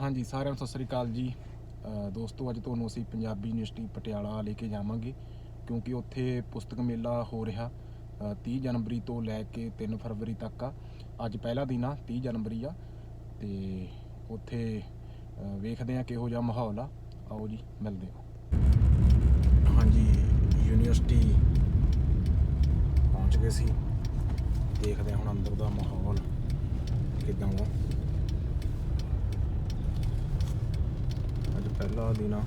ਹਾਂਜੀ ਸਾਰਿਆਂ ਨੂੰ ਸਤਿ ਸ੍ਰੀ ਅਕਾਲ ਜੀ। ਦੋਸਤੋ ਅੱਜ ਤੁਹਾਨੂੰ ਅਸੀਂ ਪੰਜਾਬੀ ਯੂਨੀਵਰਸਿਟੀ ਪਟਿਆਲਾ ਲੈ ਕੇ ਜਾਵਾਂਗੇ ਕਿਉਂਕਿ ਉੱਥੇ ਪੁਸਤਕ ਮੇਲਾ ਹੋ ਰਿਹਾ ਅ, 30 ਜਨਵਰੀ ਤੋਂ ਲੈ ਕੇ 3 ਫਰਵਰੀ ਤੱਕ ਆ। ਅੱਜ ਪਹਿਲਾ ਦਿਨ ਆ 30 ਜਨਵਰੀ ਆ ਤੇ ਉੱਥੇ ਵੇਖਦੇ ਆ ਕਿਹੋ ਜਿਹਾ ਮਾਹੌਲ ਆ। ਆਓ ਜੀ ਮਿਲਦੇ ਆ ਹਾਂਜੀ ਯੂਨੀਵਰਸਿਟੀ ਪਹੁੰਚ ਗਏ ਸੀ। ਦੇਖਦੇ ਆ ਹੁਣ ਅੰਦਰ ਦਾ ਮਾਹੌਲ ਕਿਦਾਂ ਦਾ ਅੱਜ ਪਹਿਲਾ ਦਿਨ ਆ।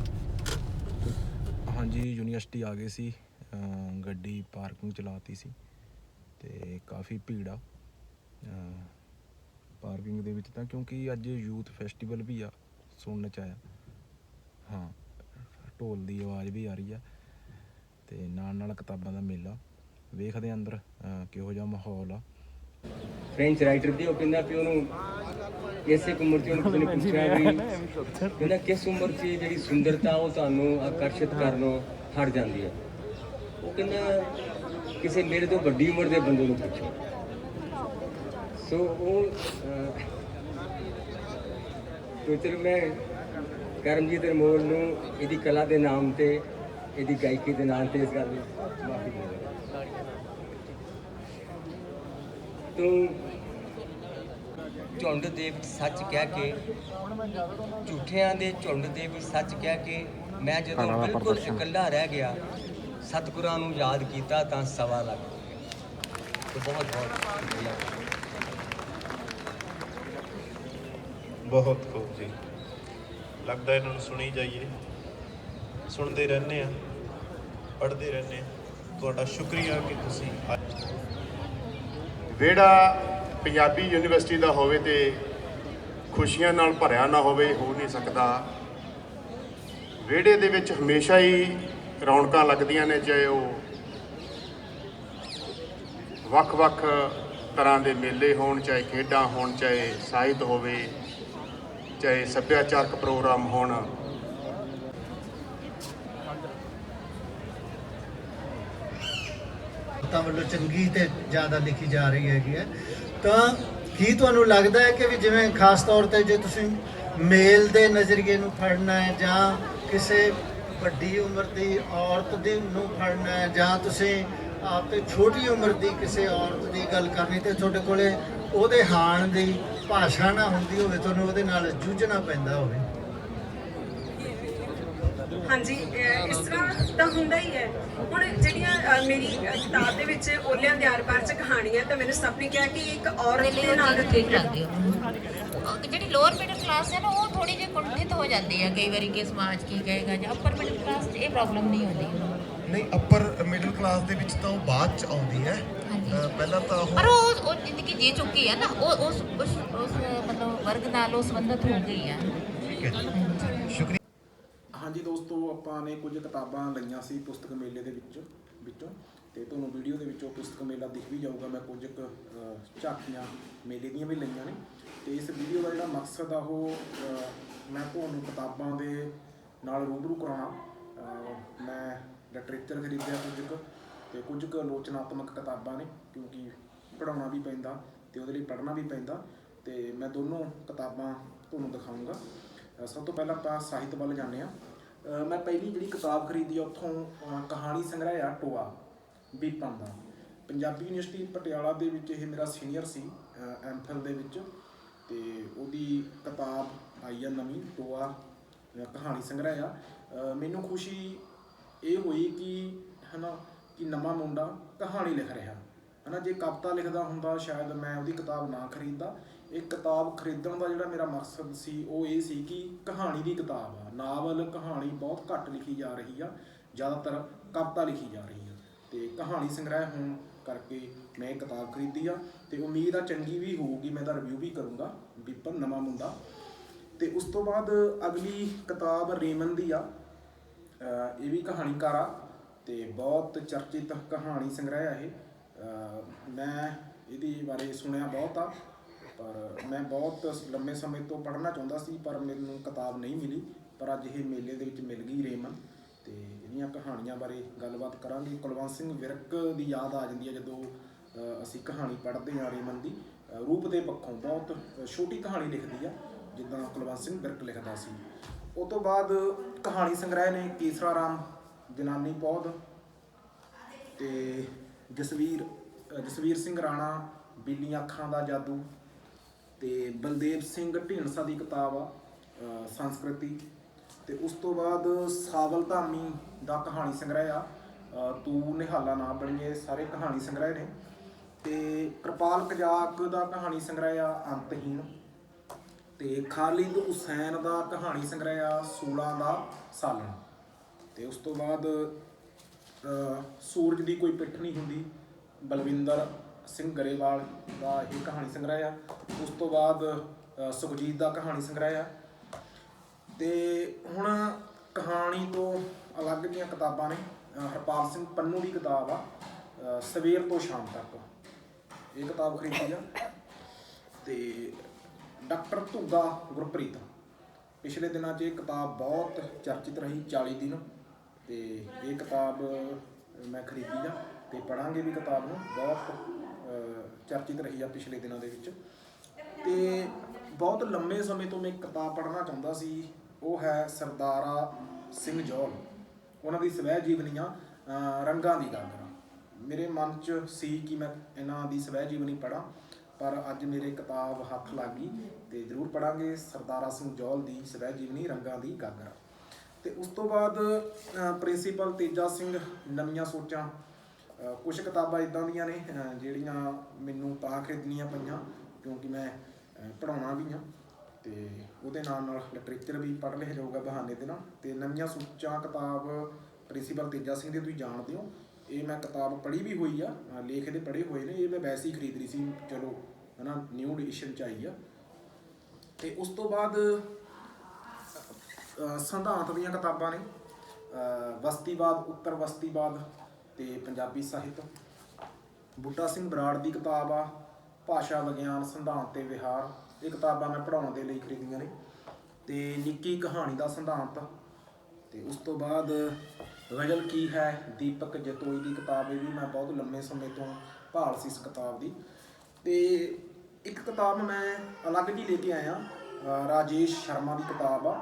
ਹਾਂਜੀ, ਯੂਨੀਵਰਸਿਟੀ ਆ ਗਏ ਸੀ ਗੱਡੀ ਪਾਰਕਿੰਗ ਚਲਾਤੀ ਸੀ ਤੇ ਕਾਫੀ ਭੀੜ ਆ। ਪਾਰਕਿੰਗ ਦੇ ਵਿੱਚ ਤਾਂ ਕਿਉਂਕਿ ਅੱਜ ਯੂਥ ਫੈਸਟੀਵਲ ਵੀ ਆ, ਸੁਣਨ ਚ ਆਇਆ। ਹਾਂ, ਢੋਲ ਦੀ ਆਵਾਜ਼ ਵੀ ਆ ਰਹੀ ਆ ਤੇ ਨਾਲ ਨਾਲ ਕਿਤਾਬਾਂ ਦਾ ਮੇਲਾ। ਵੇਖਦੇ ਆ ਅੰਦਰ ਕਿਹੋ ਜਿਹਾ ਮਾਹੌਲ ਆ। ਫ੍ਰੈਂਚ ਰਾਈਟਰ ਦੀ ਉਹ ਕਹਿੰਦਾ ਵੀ ਉਹਨੂੰ ਕਿਸੇ ਉਮਰ 'ਚ ਉਹਨੂੰ ਕਿਸੇ ਨੇ ਪੁੱਛਿਆ ਵੀ ਕਹਿੰਦਾ ਕਿਸ ਉਮਰ 'ਚ ਜਿਹੜੀ ਸੁੰਦਰਤਾ ਉਹ ਤੁਹਾਨੂੰ ਆਕਰਸ਼ਿਤ ਕਰਨੋਂ ਹਟ ਜਾਂਦੀ ਹੈ? ਉਹ ਕਹਿੰਦਾ ਕਿਸੇ ਮੇਰੇ ਤੋਂ ਵੱਡੀ ਉਮਰ ਦੇ ਬੰਦੇ ਨੂੰ ਪੁੱਛੋ। ਸੋ ਉਹ ਚਲ ਮੈਂ ਕਰਮਜੀਤ ਅਨਮੋਲ ਨੂੰ ਇਹਦੀ ਕਲਾ ਦੇ ਨਾਮ ਤੇ ਇਹਦੀ ਗਾਇਕੀ ਦੇ ਨਾਮ ਤੇ ਇਸ ਗੱਲ ਦੀ ਮਾਫੀ ਮੰਗਦਾ ਤੂੰ ਝੁੰਡ ਦੇ ਵਿੱਚ ਸੱਚ ਕਹਿ ਕੇ ਝੂਠਿਆਂ ਦੇ ਝੁੰਡ ਦੇ ਵਿੱਚ ਸੱਚ ਕਹਿ ਕੇ ਮੈਂ ਜਦੋਂ ਬਿਲਕੁਲ। ਇਕੱਲਾ ਰਹਿ ਗਿਆ ਸਤਿਗੁਰਾਂ ਨੂੰ ਯਾਦ ਕੀਤਾ ਤਾਂ ਸਵਾ ਲੱਗ ਗਿਆ। ਤੇ ਬਹੁਤ ਬਹੁਤ ਸ਼ੁਕਰੀਆ। ਬਹੁਤ ਖੂਬ ਜੀ। ਲੱਗਦਾ ਇਹਨਾਂ ਨੂੰ ਸੁਣੀ ਜਾਈਏ। ਸੁਣਦੇ ਰਹਿੰਦੇ ਆ ਪੜ੍ਹਦੇ ਰਹਿੰਦੇ ਆ ਤੁਹਾਡਾ ਸ਼ੁਕਰੀਆ ਕਿ ਤੁਸੀਂ ਅੱਜ ਵਿਹੜਾ ਪੰਜਾਬੀ ਯੂਨੀਵਰਸਿਟੀ ਦਾ ਹੋਵੇ ਤੇ ਖੁਸ਼ੀਆਂ ਨਾਲ ਭਰਿਆ ਨਾ ਹੋਵੇ, ਹੋ ਨਹੀਂ ਸਕਦਾ। ਵਿਹੜੇ ਦੇ ਵਿੱਚ ਹਮੇਸ਼ਾ ਹੀ ਰੌਣਕਾਂ ਲੱਗਦੀਆਂ ਨੇ, ਚਾਹੇ ਉਹ ਵੱਖ-ਵੱਖ ਤਰ੍ਹਾਂ ਦੇ ਮੇਲੇ ਹੋਣ, ਚਾਹੇ ਖੇਡਾਂ ਹੋਣ, ਚਾਹੇ ਸਾਹਿਤ ਹੋਵੇ, ਚਾਹੇ ਸੱਭਿਆਚਾਰਕ ਪ੍ਰੋਗਰਾਮ ਹੋਣ। ਤਾਂ ਵੱਲੋਂ ਚੰਗੀ ਤੇ ਜ਼ਿਆਦਾ ਲਿਖੀ ਜਾ ਰਹੀ ਹੈਗੀ ਹੈ। ਤਾਂ ਕੀ ਤੁਹਾਨੂੰ ਲੱਗਦਾ ਹੈ ਕਿ ਵੀ ਜਿਵੇਂ ਖਾਸ ਤੌਰ ਤੇ ਜੇ ਤੁਸੀਂ ਮੇਲ ਦੇ ਨਜ਼ਰੀਏ ਨੂੰ ਫੜਨਾ ਹੈ ਜਾਂ ਕਿਸੇ ਵੱਡੀ ਉਮਰ ਦੀ ਔਰਤ ਦੀ ਨੂੰ ਫੜਨਾ ਹੈ ਜਾਂ ਤੁਸੀਂ ਆਪ ਤੇ ਛੋਟੀ ਉਮਰ ਦੀ ਕਿਸੇ ਔਰਤ ਦੀ ਗੱਲ ਕਰਨੀ ਤੇ ਤੁਹਾਡੇ ਕੋਲੇ ਉਹਦੇ ਹਾਣ ਦੀ ਭਾਸ਼ਾ ਨਾ ਹੁੰਦੀ ਹੋਵੇ, ਤੁਹਾਨੂੰ ਉਹਦੇ ਨਾਲ ਜੂਝਣਾ ਪੈਂਦਾ ਹੋਵੇ? ਹਾਂਜੀ ਅਹ ਇਸ ਤਰ੍ਹਾਂ ਤਾਂ ਹੁੰਦਾ ਹੀ ਹੈ। ਹੁਣ ਜਿਹੜੀਆਂ ਅਹ ਮੇਰੀ ਅਹ ਕਿਤਾਬ ਦੇ ਵਿੱਚ ਓਲਿਆਂ ਦੇ ਆਰ-ਪਾਰ ਚ ਕਹਾਣੀਆਂ ਤਾਂ ਮੈਨੂੰ ਸਭ ਨੇ ਕਿਹਾ ਕਿ ਇੱਕ ਔਰਤ ਦੇ ਨਾਲ ਲੱਗਦੀ ਉਹ ਜਿਹੜੀ ਲੋਅਰ ਮਿਡਲ ਕਲਾਸ ਹੈ ਨਾ ਉਹ ਥੋੜੀ ਜਿਹੀ ਕੁੰਠਿਤ ਹੋ ਜਾਂਦੀ ਹੈ। ਕਈ ਵਾਰੀ ਕਿ ਸਮਾਜ ਕੀ ਕਹੇਗਾ ਜਾਂ ਅਪਰ ਮਿਡਲ ਕਲਾਸ 'ਚ ਇਹ ਪ੍ਰੋਬਲਮ ਨਹੀਂ ਹੁੰਦੀ। ਨਹੀਂ ਅਪਰ ਮਿਡਲ ਕਲਾਸ ਦੇ ਵਿੱਚ ਤਾਂ ਉਹ ਬਾਅਦ ਚ ਆਉਂਦੀ ਹੈ। ਅਹ ਪਹਿਲਾਂ ਤਾਂ ਉਹ ਪਰ ਉਹ ਉਹ ਜ਼ਿੰਦਗੀ ਜੀ ਚੁੱਕੀ ਹੈ ਨਾ ਉਹ ਉਸ ਉਸ ਉਸ ਮਤਲਬ ਵਰਗ ਨਾਲ ਉਹ ਸੰਬੰਧਿਤ ਹੋ ਗਈ ਹੈ। ਠੀਕ ਹੈ ਜੀ। ਸ਼ੁਕਰੀਆ। ਹਾਂਜੀ ਦੋਸਤੋ ਆਪਾਂ ਨੇ ਕੁਝ ਕਿਤਾਬਾਂ ਲਈਆਂ ਸੀ ਪੁਸਤਕ ਮੇਲੇ ਦੇ ਵਿੱਚ ਵਿੱਚੋਂ ਤੇ ਤੁਹਾਨੂੰ ਵੀਡੀਓ ਦੇ ਵਿੱਚੋਂ ਪੁਸਤਕ ਮੇਲਾ ਦਿਖ ਵੀ ਜਾਊਗਾ। ਮੈਂ ਕੁਝ ਕੁ, ਝਾਕੀਆਂ ਮੇਲੇ ਦੀਆਂ ਵੀ ਲਈਆਂ ਨੇ ਤੇ ਇਸ ਵੀਡੀਓ ਦਾ ਜਿਹੜਾ ਮਕਸਦ ਆ ਉਹ ਮੈਂ ਤੁਹਾਨੂੰ ਕਿਤਾਬਾਂ ਦੇ ਨਾਲ ਰੂਬਰੂ ਕਰਾਉਣਾ। ਮੈਂ ਲਿਟਰੇਚਰ ਖਰੀਦਿਆ ਕੁਝ ਕੁ ਤੇ ਕੁਝ ਕੁ ਆਲੋਚਨਾਤਮਕ ਕਿਤਾਬਾਂ ਨੇ ਕਿਉਂਕਿ ਪੜਾਉਣਾ ਵੀ ਪੈਂਦਾ ਤੇ ਉਹਦੇ ਲਈ ਪੜ੍ਹਨਾ ਵੀ ਪੈਂਦਾ ਤੇ ਮੈਂ ਦੋਨੋਂ ਕਿਤਾਬਾਂ ਤੁਹਾਨੂੰ ਦਿਖਾਊਂਗਾ। ਸਭ ਤੋਂ ਪਹਿਲਾਂ ਆਪਾਂ ਸਾਹਿਤ ਵੱਲ ਜਾਂਦੇ ਆ ਮੈਂ ਪਹਿਲੀ ਜਿਹੜੀ ਕਿਤਾਬ ਖਰੀਦੀ ਆ ਉੱਥੋਂ ਕਹਾਣੀ ਸੰਗ੍ਰਹਿ ਆ ਟੋਆ, ਬੀਪਨ ਦਾ। ਪੰਜਾਬੀ ਯੂਨੀਵਰਸਿਟੀ ਪਟਿਆਲਾ ਦੇ ਵਿੱਚ ਇਹ ਮੇਰਾ ਸੀਨੀਅਰ ਸੀ ਐਮਫਿਲ ਦੇ ਵਿੱਚ, ਤੇ ਉਹਦੀ ਕਿਤਾਬ ਆਈ ਆ ਨਵੀਂ, ਟੋਆ ਕਹਾਣੀ ਸੰਗ੍ਰਹਿ ਆ। ਮੈਨੂੰ ਖੁਸ਼ੀ ਇਹ ਹੋਈ ਕਿ, ਹਨਾ, ਕਿ ਨਵਾਂ ਮੁੰਡਾ ਕਹਾਣੀ ਲਿਖ ਰਿਹਾ। ਹਨਾ, ਜੇ ਕਵਿਤਾ ਲਿਖਦਾ ਹੁੰਦਾ, ਸ਼ਾਇਦ ਮੈਂ ਉਹਦੀ ਕਿਤਾਬ ਨਾ ਖਰੀਦਦਾ। ਇਹ ਕਿਤਾਬ ਖਰੀਦਣ ਦਾ ਜਿਹੜਾ ਮੇਰਾ ਮਕਸਦ ਸੀ, ਉਹ ਇਹ ਸੀ ਕਿ ਕਹਾਣੀ ਦੀ ਕਿਤਾਬ ਆ। ਨਾਵਲ, ਕਹਾਣੀ ਬਹੁਤ ਘੱਟ ਲਿਖੀ ਜਾ ਰਹੀ ਆ, ਜ਼ਿਆਦਾਤਰ ਕਵਿਤਾ ਲਿਖੀ ਜਾ ਰਹੀ ਆ। ਤੇ ਕਹਾਣੀ ਸੰਗ੍ਰਹਿ ਹੋਣ ਕਰਕੇ ਮੈਂ ਇਹ ਕਿਤਾਬ ਖਰੀਦੀ ਆ ਤੇ ਉਮੀਦ ਆ ਚੰਗੀ ਵੀ ਹੋਊਗੀ, ਮੈਂ ਤਾਂ ਰਿਵਿਊ ਵੀ ਕਰੂੰਗਾ ਵਿਪਨ ਨਵਾਂ ਮੁੰਡਾ। ਤੇ ਉਸ ਤੋਂ ਬਾਅਦ ਅਗਲੀ ਕਿਤਾਬ ਰੇਮਨ ਦੀ ਆ। ਇਹ ਵੀ ਕਹਾਣੀਕਾਰ ਆ ਤੇ ਬਹੁਤ ਚਰਚਿਤ ਕਹਾਣੀ ਸੰਗ੍ਰਹਿ ਆ ਇਹ। ਮੈਂ ਇਹਦੇ ਬਾਰੇ ਸੁਣਿਆ ਬਹੁਤ ਆ। ਪਰ ਮੈਂ ਬਹੁਤ ਲੰਮੇ ਸਮੇਂ ਤੋਂ ਪੜ੍ਹਨਾ ਚਾਹੁੰਦਾ ਸੀ, ਪਰ ਮੈਨੂੰ ਕਿਤਾਬ ਨਹੀਂ ਮਿਲੀ। ਪਰ ਅੱਜ ਇਹ ਮੇਲੇ ਦੇ ਵਿੱਚ ਮਿਲ ਗਈ ਰੇਮਨ। ਤੇ ਇਹਦੀਆਂ ਕਹਾਣੀਆਂ ਬਾਰੇ ਗੱਲਬਾਤ ਕਰਾਂਗੇ, ਕੁਲਵੰਤ ਸਿੰਘ ਵਿਰਕ ਦੀ ਯਾਦ ਆ ਜਾਂਦੀ ਹੈ ਜਦੋਂ ਅਸੀਂ ਕਹਾਣੀ ਪੜ੍ਹਦੇ ਹਾਂ ਰੇਮਨ ਦੀ। ਰੂਪ ਦੇ ਪੱਖੋਂ ਬਹੁਤ ਛੋਟੀ ਕਹਾਣੀ ਲਿਖਦੀ ਆ, ਜਿੱਦਾਂ ਕੁਲਵੰਤ ਸਿੰਘ ਵਿਰਕ ਲਿਖਦਾ ਸੀ। ਉਹ ਤੋਂ ਬਾਅਦ ਕਹਾਣੀ ਸੰਗ੍ਰਹਿ ਨੇ ਕੇਸਰਾ ਰਾਮ ਜਨਾਨੀ ਪੌਦ ਤੇ ਜਸਵੀਰ ਜਸਵੀਰ ਸਿੰਘ ਰਾਣਾ, ਬਿੱਲੀਆਂ ਅੱਖਾਂ ਦਾ ਜਾਦੂ ਤੇ ਬਲਦੇਵ ਸਿੰਘ ਢੀਂਡਸਾ ਦੀ ਕਿਤਾਬ ਆ ਸੰਸਕ੍ਰਿਤੀ। ਤੇ ਉਸ ਤੋਂ ਬਾਅਦ ਸਾਵਲ ਧਾਮੀ ਦਾ ਕਹਾਣੀ ਸੰਗ੍ਰਹਿ ਆ। ਤੂੰ ਨਿਹਾਲਾ ਨਾ ਬਣੀਏ ਸਾਰੇ ਕਹਾਣੀ ਸੰਗ੍ਰਹਿ ਨੇ। ਤੇ ਕਿਰਪਾਲ ਕਜਾਕ ਦਾ ਕਹਾਣੀ ਸੰਗ੍ਰਹਿ ਆ ਅੰਤਹੀਨ ਤੇ ਖਾਲਿਦ ਹੁਸੈਨ ਦਾ ਕਹਾਣੀ ਸੰਗ੍ਰਹਿ ਆ 16 ਦਾ ਸਾਲਣ। ਤੇ ਉਸ ਤੋਂ ਬਾਅਦ ਸੂਰਜ ਦੀ ਕੋਈ ਪਿੱਠ ਨਹੀਂ ਹੁੰਦੀ, ਬਲਵਿੰਦਰ ਸਿੰਘ ਗਰੇਵਾਲ ਦਾ ਇਹ ਕਹਾਣੀ ਸੰਗ੍ਰਹਿ ਆ। ਉਸ ਤੋਂ ਬਾਅਦ ਸੁਖਜੀਤ ਦਾ ਕਹਾਣੀ ਸੰਗ੍ਰਹਿ ਆ। ਤੇ ਹੁਣ ਕਹਾਣੀ ਤੋਂ ਅਲੱਗ ਦੀਆਂ ਕਿਤਾਬਾਂ ਨੇ। ਹਰਪਾਲ ਸਿੰਘ ਪੰਨੂ ਦੀ ਕਿਤਾਬ ਆ। ਸਵੇਰ ਤੋਂ ਸ਼ਾਮ ਤੱਕ। ਇਹ ਕਿਤਾਬ ਖਰੀਦੀ ਆ। ਤੇ ਡਾਕਟਰ ਧੁੱਗਾ ਗੁਰਪ੍ਰੀਤ। ਪਿਛਲੇ ਦਿਨਾਂ 'ਚ ਇਹ ਕਿਤਾਬ ਬਹੁਤ ਚਰਚਿਤ ਰਹੀ 40 ਦਿਨ। ਤੇ ਇਹ ਕਿਤਾਬ ਮੈਂ ਖਰੀਦੀ ਆ ਤੇ ਪੜਾਂਗੇ ਵੀ ਕਿਤਾਬ ਨੂੰ, ਬਹੁਤ ਚਰਚਿਤ ਰਹੀ ਆ ਪਿਛਲੇ ਦਿਨਾਂ ਦੇ ਵਿੱਚ। ਤੇ ਬਹੁਤ ਲੰਮੇ ਸਮੇਂ ਤੋਂ ਮੈਂ ਇੱਕ ਕਿਤਾਬ ਪੜ੍ਹਨਾ ਚਾਹੁੰਦਾ ਸੀ, ਉਹ ਹੈ ਸਰਦਾਰਾ ਸਿੰਘ ਜੌਲ ਉਹਨਾਂ ਦੀ ਸਵੈ ਜੀਵਨੀਆਂ ਰੰਗਾਂ ਦੀ ਗਾਗਰ ਮੇਰੇ ਮਨ 'ਚ ਸੀ ਕਿ ਮੈਂ ਇਹਨਾਂ ਦੀ ਸਵੈ ਜੀਵਨੀ ਪੜ੍ਹਾਂ, ਪਰ ਅੱਜ ਮੇਰੇ ਕਿਤਾਬ ਹੱਥ ਲੱਗ ਗਈ ਤੇ ਜ਼ਰੂਰ ਪੜਾਂਗੇ ਸਰਦਾਰਾ ਸਿੰਘ ਜੌਲ ਦੀ ਸਵੈ ਜੀਵਨੀ ਰੰਗਾਂ ਦੀ ਗਾਗਰਾ ਤੇ ਉਸ ਤੋਂ ਬਾਅਦ ਪ੍ਰਿੰਸੀਪਲ ਤੇਜਾ ਸਿੰਘ ਨਵੀਆਂ ਸੋਚਾਂ। ਅ, ਕੁਝ ਕਿਤਾਬਾਂ ਇਦਾਂ ਦੀਆਂ ਨੇ ਜਿਹੜੀਆਂ ਮੈਨੂੰ ਤਾਂ ਖਰੀਦਣੀਆਂ ਪਈਆਂ ਕਿਉਂਕਿ ਮੈਂ ਪੜਾਉਣਾ ਵੀ ਆ। ਤੇ ਉਹਦੇ ਨਾਲ ਨਾਲ ਲਿਟਰੇਚਰ ਵੀ ਪੜ੍ਹ ਲਿਆ ਜਾਊਗਾ ਬਹਾਨੇ ਦੇ ਨਾਲ। ਤੇ ਨਵੀਆਂ ਸੋਚਾਂ ਕਿਤਾਬ ਪ੍ਰਿੰਸੀਪਲ ਤੇਜਾ ਸਿੰਘ ਦੀ ਤੁਸੀਂ ਜਾਣਦੇ ਹੋ ਇਹ ਮੈਂ ਕਿਤਾਬ ਪੜ੍ਹੀ ਵੀ ਹੋਈ ਆ ਲੇਖ ਦੇ ਪੜ੍ਹੇ ਹੋਏ ਨੇ। ਇਹ ਮੈਂ ਵੈਸੇ ਹੀ ਖਰੀਦ ਰਹੀ ਸੀ ਚਲੋ ਹਨਾ ਨਿਊ ਐਡੀਸ਼ਨ ਚ ਆਈ ਆ। ਤੇ ਉਸ ਤੋਂ ਬਾਅਦ ਸਿਧਾਂਤ ਦੀਆਂ ਕਿਤਾਬਾਂ ਨੇ ਵਸਤੀਵਾਦ ਉੱਤਰ ਵਸਤੀਵਾਦ ਤੇ ਪੰਜਾਬੀ ਸਾਹਿਤ। ਬੂਟਾ ਸਿੰਘ ਬਰਾੜ ਦੀ ਕਿਤਾਬ ਆ, ਭਾਸ਼ਾ ਵਿਗਿਆਨ, ਸਿਧਾਂਤ ਤੇ ਵਿਹਾਰ। ਇਹ ਕਿਤਾਬਾਂ ਮੈਂ ਪੜ੍ਹਾਉਣ ਦੇ ਲਈ ਖਰੀਦੀਆਂ ਨੇ ਤੇ ਨਿੱਕੀ ਕਹਾਣੀ ਦਾ ਸਿਧਾਂਤ। ਤੇ ਉਸ ਤੋਂ ਬਾਅਦ ਗਜ਼ਲ ਕੀ ਹੈ, ਦੀਪਕ ਜਤੋਈ ਦੀ ਕਿਤਾਬ, ਇਹ ਵੀ ਮੈਂ ਬਹੁਤ ਲੰਮੇ ਸਮੇਂ ਤੋਂ ਭਾਲ ਸੀ ਇਸ ਕਿਤਾਬ ਦੀ। ਤੇ ਇੱਕ ਕਿਤਾਬ ਮੈਂ ਅਲੱਗ ਜੀ ਲੈ ਕੇ ਆਇਆ ਰਾਜੇਸ਼ ਸ਼ਰਮਾ ਦੀ ਕਿਤਾਬ ਆ।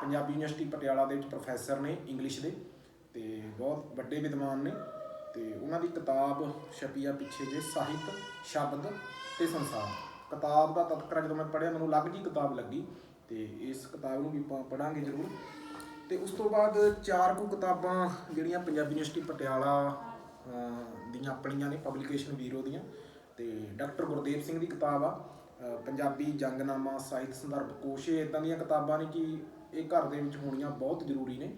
ਪੰਜਾਬੀ ਯੂਨੀਵਰਸਿਟੀ ਪਟਿਆਲਾ ਦੇ ਵਿੱਚ ਪ੍ਰੋਫੈਸਰ ਨੇ ਇੰਗਲਿਸ਼ ਦੇ, ਤੇ ਬਹੁਤ ਵੱਡੇ ਵਿਦਵਾਨ ਨੇ, ਤੇ ਉਹਨਾਂ ਦੀ ਕਿਤਾਬ ਛਪੀ ਆ ਪਿੱਛੇ ਜੇ ਸਾਹਿਤ, ਸ਼ਬਦ ਤੇ ਸੰਸਾਰ। ਕਿਤਾਬ ਦਾ ਤਤਕਰਾ ਜਦੋਂ ਮੈਂ ਪੜ੍ਹਿਆ, ਮੈਨੂੰ ਅਲੱਗ ਜੀ ਕਿਤਾਬ ਲੱਗੀ, ਤੇ ਇਸ ਕਿਤਾਬ ਨੂੰ ਵੀ ਆਪਾਂ ਪੜਾਂਗੇ ਜ਼ਰੂਰ। ਤੇ ਉਸ ਤੋਂ ਬਾਅਦ ਚਾਰ ਕੁ ਕਿਤਾਬਾਂ ਜਿਹੜੀਆਂ ਪੰਜਾਬੀ ਯੂਨੀਵਰਸਿਟੀ ਪਟਿਆਲਾ ਦੀਆਂ ਆਪਣੀਆਂ ਨੇ ਪਬਲੀਕੇਸ਼ਨ ਵੀਰੋ ਦੀਆਂ, ਤੇ ਡਾਕਟਰ ਗੁਰਦੇਵ ਸਿੰਘ ਦੀ ਕਿਤਾਬ ਆ। ਪੰਜਾਬੀ ਜੰਗਨਾਮਾ ਸਾਹਿਤ ਸੰਦਰਭ ਕੋਸ਼ ਇਹ ਇਦਾਂ ਦੀਆਂ ਕਿਤਾਬਾਂ ਨੇ ਕਿ ਇਹ ਘਰ ਦੇ ਵਿੱਚ ਹੋਣੀਆਂ ਬਹੁਤ ਜ਼ਰੂਰੀ ਨੇ।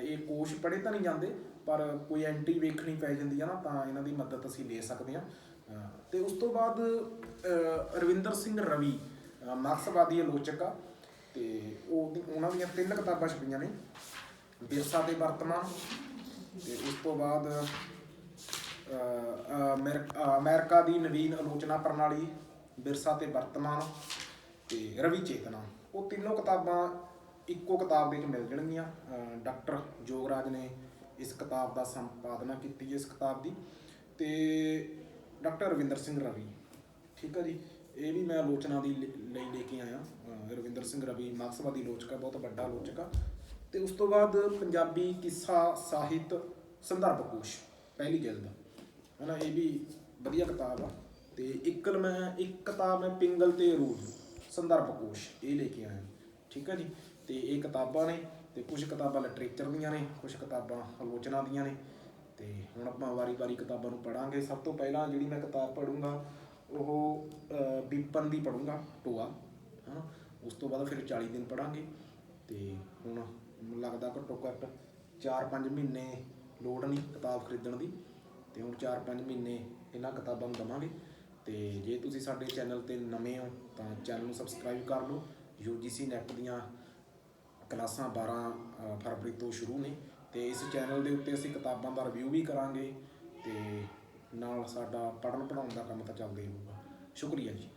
ਇਹ ਕੋਸ਼ ਪੜ੍ਹੇ ਤਾਂ ਨਹੀਂ ਜਾਂਦੇ ਪਰ ਕੋਈ ਐਂਟਰੀ ਵੇਖਣੀ ਪੈ ਜਾਂਦੀ ਆ ਨਾ ਤਾਂ ਇਹਨਾਂ ਦੀ ਮਦਦ ਅਸੀਂ ਲੈ ਸਕਦੇ ਹਾਂ। ਅ, ਤੇ ਉਸ ਤੋਂ ਬਾਅਦ ਅ, ਰਵਿੰਦਰ ਸਿੰਘ ਰਵੀ ਅ, ਮਾਰਕਸਵਾਦੀ ਆਲੋਚਕ ਆ ਤੇ ਉਹ ਉਹਨਾਂ ਦੀਆਂ ਤਿੰਨ ਕਿਤਾਬਾਂ ਛਪੀਆਂ ਨੇ ਵਿਰਸਾ ਤੇ ਵਰਤਮਾਨ ਤੇ ਉਸ ਤੋਂ ਬਾਅਦ ਅਮੈਰ- ਅ, ਅਮਰੀਕਾ ਦੀ ਨਵੀਨ ਆਲੋਚਨਾ ਪ੍ਰਣਾਲੀ ਵਿਰਸਾ ਤੇ ਵਰਤਮਾਨ ਤੇ ਰਵੀ ਚੇਤਨਾ। ਉਹ ਤਿੰਨੋਂ ਕਿਤਾਬਾਂ ਇੱਕੋ ਕਿਤਾਬ ਦੇ ਵਿੱਚ ਮਿਲ ਜਾਣਗੀਆਂ। ਡਾਕਟਰ ਜੋਗਰਾਜ ਨੇ ਇਸ ਕਿਤਾਬ ਦਾ ਸੰਪਾਦਨਾ ਕੀਤੀ ਇਸ ਕਿਤਾਬ ਦੀ। ਤੇ ਡਾਕਟਰ ਰਵਿੰਦਰ ਸਿੰਘ ਰਵੀ, ਠੀਕ ਹੈ ਜੀ? ਇਹ ਵੀ ਮੈਂ ਆਲੋਚਨਾ ਦੀ ਲ- ਲਈ ਲੈ ਕੇ ਆਇਆ। ਰਵਿੰਦਰ ਸਿੰਘ ਰਵੀ ਮਾਰਕਸਵਾਦੀ ਆਲੋਚਕ ਆ, ਬਹੁਤ ਵੱਡਾ ਆਲੋਚਕ ਆ। ਤੇ ਉਸ ਤੋਂ ਬਾਅਦ ਪੰਜਾਬੀ ਕਿੱਸਾ ਸਾਹਿਤ ਸੰਦਰਭ ਕੋਸ਼, ਪਹਿਲੀ ਹੈ ਨਾ ਇਹ ਵੀ ਵਧੀਆ ਕਿਤਾਬ ਆ। ਤੇ ਇੱਕਲ ਮੈਂ, ਇੱਕ ਕਿਤਾਬ ਹੈ ਪਿੰਗਲ ਤੇ ਅਰੂਜ ਸੰਦਰਭ ਕੋਸ਼, ਇਹ ਲੈ ਕੇ ਆਇਆ। ਠੀਕ ਹੈ ਜੀ? ਤੇ ਇਹ ਕਿਤਾਬਾਂ ਨੇ ਤੇ ਕੁਝ ਕਿਤਾਬਾਂ ਲਿਟਰੇਚਰ ਦੀਆਂ ਨੇ ਕੁਝ ਕਿਤਾਬਾਂ ਆਲੋਚਨਾ ਦੀਆਂ ਨੇ। ਤੇ ਹੁਣ ਆਪਾਂ ਵਾਰੀ-ਵਾਰੀ ਕਿਤਾਬਾਂ ਨੂੰ ਪੜਾਂਗੇ ਸਭ ਤੋਂ ਪਹਿਲਾਂ ਜਿਹੜੀ ਮੈਂ ਕਿਤਾਬ ਪੜੂੰਗਾ ਉਹ ਬੀਪਨ ਦੀ ਪੜੂੰਗਾ ਟੋਆ। ਹਨਾ? ਉਸ ਤੋਂ ਬਾਅਦ ਫਿਰ 40 ਦਿਨ ਪੜਾਂਗੇ ਤੇ ਹੁਣ ਲੱਗਦਾ ਘੱਟੋ ਘੱਟ 4-5 ਮਹੀਨੇ ਲੋੜ ਨਹੀਂ ਕਿਤਾਬ ਖਰੀਦਣ ਦੀ। ਤੇ ਹੁਣ 4-5 ਮਹੀਨੇ ਇਹਨਾਂ ਕਿਤਾਬਾਂ ਨੂੰ ਦਵਾਂਗੇ। ਤੇ ਜੇ ਤੁਸੀਂ ਸਾਡੇ ਚੈਨਲ ਤੇ ਨਵੇਂ ਹੋ, ਤਾਂ ਚੈਨਲ ਨੂੰ ਸਬਸਕ੍ਰਾਈਬ ਕਰ ਲਓ। UGC ਨੈਟ ਦੀਆਂ ਕਲਾਸਾਂ 12 ਫਰਵਰੀ ਤੋਂ ਸ਼ੁਰੂ ਨੇ। ਤੇ ਇਸ ਚੈਨਲ ਦੇ ਉੱਤੇ ਅਸੀਂ ਕਿਤਾਬਾਂ ਦਾ ਰਿਵਿਊ ਵੀ ਕਰਾਂਗੇ ਤੇ ਨਾਲ ਸਾਡਾ ਪੜ੍ਹਨ ਪੜ੍ਹਾਉਣ ਦਾ ਕੰਮ ਤਾਂ ਚੱਲਦਾ ਹੀ ਹੋਊਗਾ ਸ਼ੁਕਰੀਆ ਜੀ।